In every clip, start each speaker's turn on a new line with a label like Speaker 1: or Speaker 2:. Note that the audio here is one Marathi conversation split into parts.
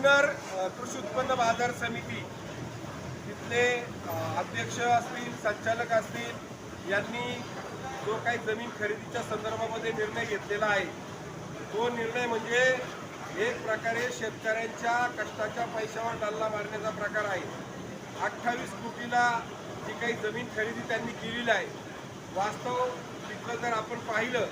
Speaker 1: जुन्नर कृषी उत्पन्न बाजार समिती. तिथले अध्यक्ष असतील संचालक असतील यांनी जो काही जमीन खरेदीच्या संदर्भामध्ये निर्णय घेतलेला आहे तो निर्णय म्हणजे एक प्रकारे शेतकऱ्यांच्या कष्टाच्या पैशावर डल्ला मारण्याचा प्रकार आहे. अठ्ठावीस कोटीला जी काही जमीन खरेदी त्यांनी केलेली आहे वास्तव तिथलं जर आपण पाहिलं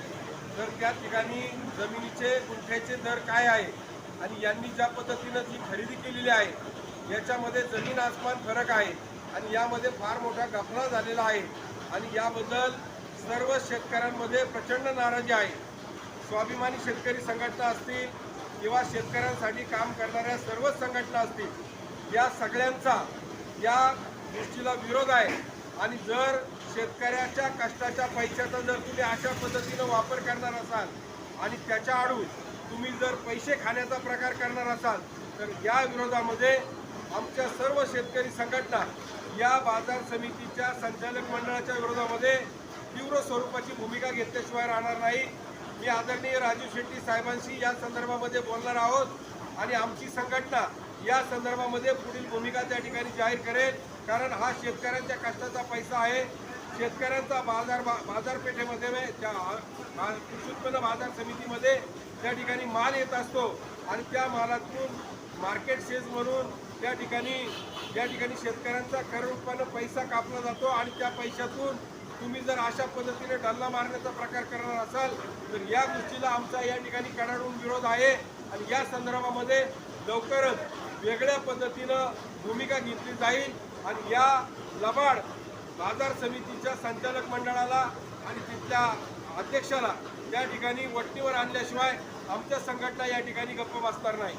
Speaker 1: तर त्या ठिकाणी जमिनीचे गुंठ्याचे दर काय आहे? आणि यांनी ज्या पद्धतीनं जी खरेदी केलेली आहे याच्यामध्ये जमीन आसमान फरक आहे आणि यामध्ये फार मोठा गफला झालेला आहे. आणि याबद्दल सर्व शेतकऱ्यांमध्ये प्रचंड नाराजी आहे. स्वाभिमानी शेतकरी संघटना असतील किंवा शेतकऱ्यांसाठी काम करणाऱ्या सर्वच संघटना असतील या सगळ्यांचा या गोष्टीला विरोध आहे. आणि जर शेतकऱ्याच्या कष्टाच्या पैशाचा जर तुम्ही अशा पद्धतीनं वापर करणार असाल आणि त्याच्या आडून तुम्ही जर पैसे खाण्याचा प्रकार करणार असाल तर या विरोधामध्ये आमच्या सर्व शेतकरी संघटना या बाजार समितीच्या संचालक मंडळाच्या विरोधामध्ये तीव्र स्वरूपाची भूमिका घेतल्याशिवाय राहणार नाही. मी आदरणीय राजू शेट्टी साहेबांशी या संदर्भामध्ये बोलणार आहोत आणि आमची संघटना या संदर्भामध्ये पुढील भूमिका त्या ठिकाणी जाहीर करेल कारण हा शेतकऱ्यांच्या कष्टाचा पैसा आहे. शेतकऱ्यांचा बाजार बा- बाजारपेठेमध्ये त्या कृषी उत्पन्न बाजार समितीमध्ये त्या ठिकाणी माल येत असतो आणि त्या मालातून मार्केट सेज म्हणून त्या ठिकाणी या ठिकाणी शेतकऱ्यांचा कर उत्पन्न पैसा कापला जातो आणि त्या पैशातून तुम्ही जर अशा पद्धतीने डल्ला मारण्याचा प्रकार करणार असाल तर या गोष्टीला आमचा या ठिकाणी कडाडून विरोध आहे. आणि या संदर्भामध्ये लवकरच वेगळ्या पद्धतीनं भूमिका घेतली जाईल. आणि या लबाड बाजार समितीच्या संचालक मंडळाला आणि तिथल्या अध्यक्षाला या ठिकाणी वट्टीवर आणल्याशिवाय आमच्या संघटना या ठिकाणी गप्प बसणार नाही.